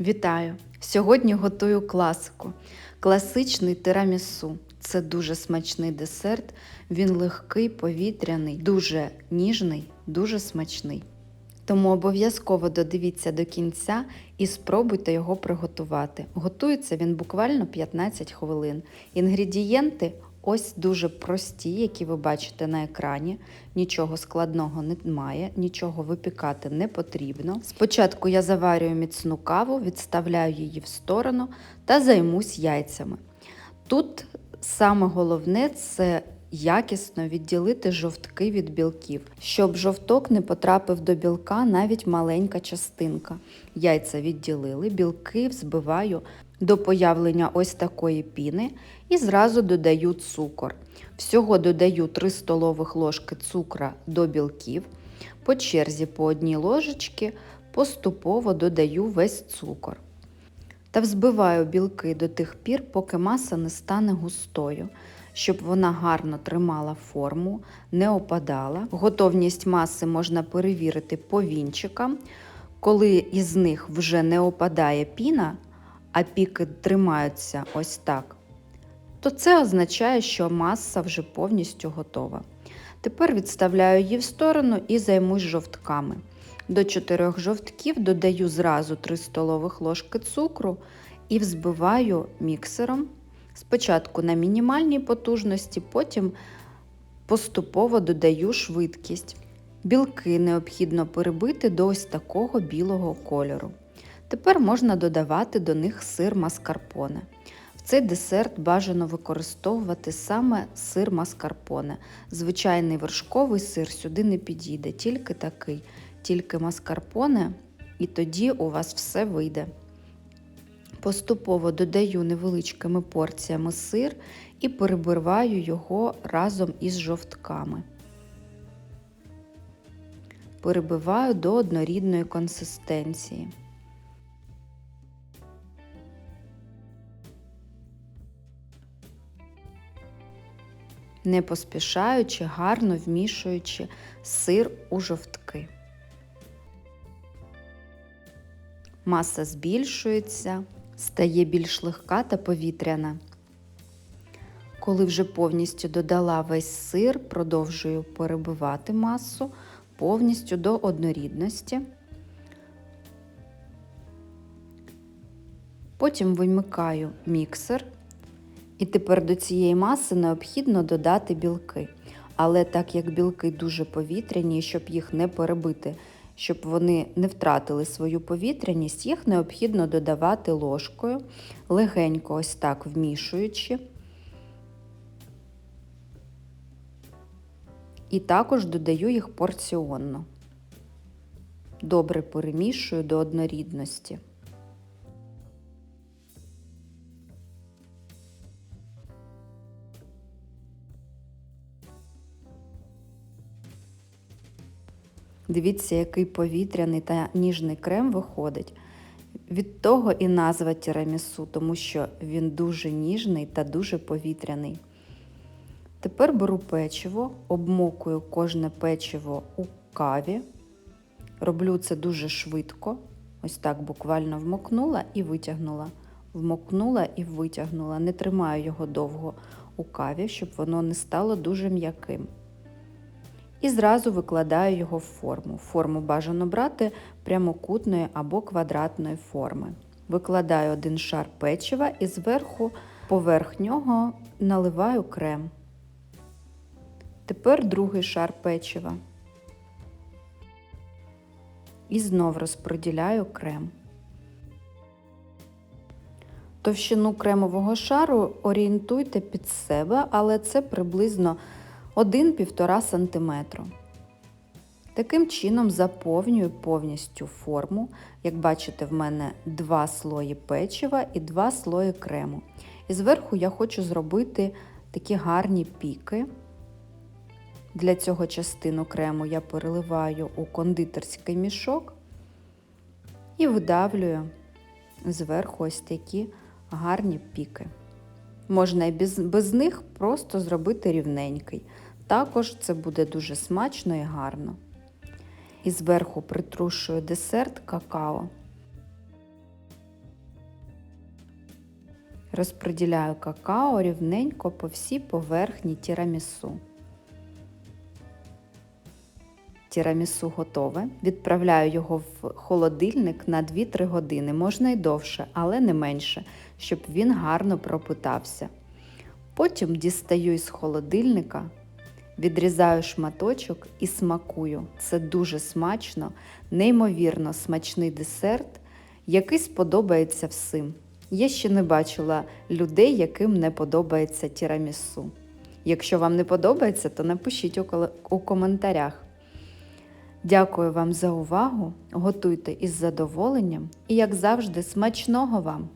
Вітаю! Сьогодні готую класику. Класичний тирамісу. Це дуже смачний десерт. Він легкий, повітряний, дуже ніжний, дуже смачний. Тому обов'язково додивіться до кінця і спробуйте його приготувати. Готується він буквально 15 хвилин. Інгредієнти ось дуже прості, які ви бачите на екрані. Нічого складного немає, нічого випікати не потрібно. Спочатку я заварюю міцну каву, відставляю її в сторону та займусь яйцями. Тут саме головне це якісно відділити жовтки від білків, щоб жовток не потрапив до білка навіть маленька частинка. Яйця відділили, білки взбиваю до появлення ось такої піни і зразу додаю цукор. Всього додаю 3 столових ложки цукра до білків. По черзі по одній ложечці поступово додаю весь цукор. Та взбиваю білки до тих пір, поки маса не стане густою, щоб вона гарно тримала форму, не опадала. Готовність маси можна перевірити по вінчикам. Коли із них вже не опадає піна, а піки тримаються ось так, то це означає, що маса вже повністю готова. Тепер відставляю її в сторону і займусь жовтками. До 4 жовтків додаю зразу 3 столових ложки цукру і взбиваю міксером. Спочатку на мінімальній потужності, потім поступово додаю швидкість. Білки необхідно перебити до ось такого білого кольору. Тепер можна додавати до них сир маскарпоне. В цей десерт бажано використовувати саме сир маскарпоне. Звичайний вершковий сир сюди не підійде, тільки такий, тільки маскарпоне, і тоді у вас все вийде. Поступово додаю невеличкими порціями сир і перебиваю його разом із жовтками. Перебиваю до однорідної консистенції. не поспішаючи, гарно вмішуючи сир у жовтки. Маса збільшується, стає більш легка та повітряна. Коли вже повністю додала весь сир, продовжую перебивати масу повністю до однорідності. Потім вимикаю міксер і тепер до цієї маси необхідно додати білки. Але так як білки дуже повітряні, щоб їх не перебити, щоб вони не втратили свою повітряність, їх необхідно додавати ложкою, легенько ось так вмішуючи. І також додаю їх порціонно. Добре перемішую до однорідності. Дивіться, який повітряний та ніжний крем виходить. Від того і назва тірамісу, тому що він дуже ніжний та дуже повітряний. Тепер беру печиво, обмокую кожне печиво у каві. Роблю це дуже швидко. Ось так буквально вмокнула і витягнула. Вмокнула і витягнула. Не тримаю його довго у каві, щоб воно не стало дуже м'яким і зразу викладаю його в форму. Форму бажано брати прямокутної або квадратної форми. Викладаю один шар печива і зверху поверх нього наливаю крем. Тепер другий шар печива. І знов розподіляю крем. Товщину кремового шару орієнтуйте під себе, але це приблизно 1-1,5 см. Таким чином заповнюю повністю форму. Як бачите, в мене два слої печива і два слої крему. І зверху я хочу зробити такі гарні піки. Для цього частину крему я переливаю у кондитерський мішок і видавлюю зверху ось такі гарні піки. Можна і без, без них просто зробити рівненький. Також це буде дуже смачно і гарно. І зверху притрушую десерт какао. Розподіляю какао рівненько по всій поверхні тірамісу. Тірамісу готове. Відправляю його в холодильник на 2-3 години, можна й довше, але не менше, щоб він гарно пропитався. Потім дістаю із холодильника, відрізаю шматочок і смакую. Це дуже смачно, неймовірно смачний десерт, який сподобається всім. Я ще не бачила людей, яким не подобається тірамісу. Якщо вам не подобається, то напишіть у коментарях. Дякую вам за увагу. Готуйте із задоволенням і, як завжди, смачного вам!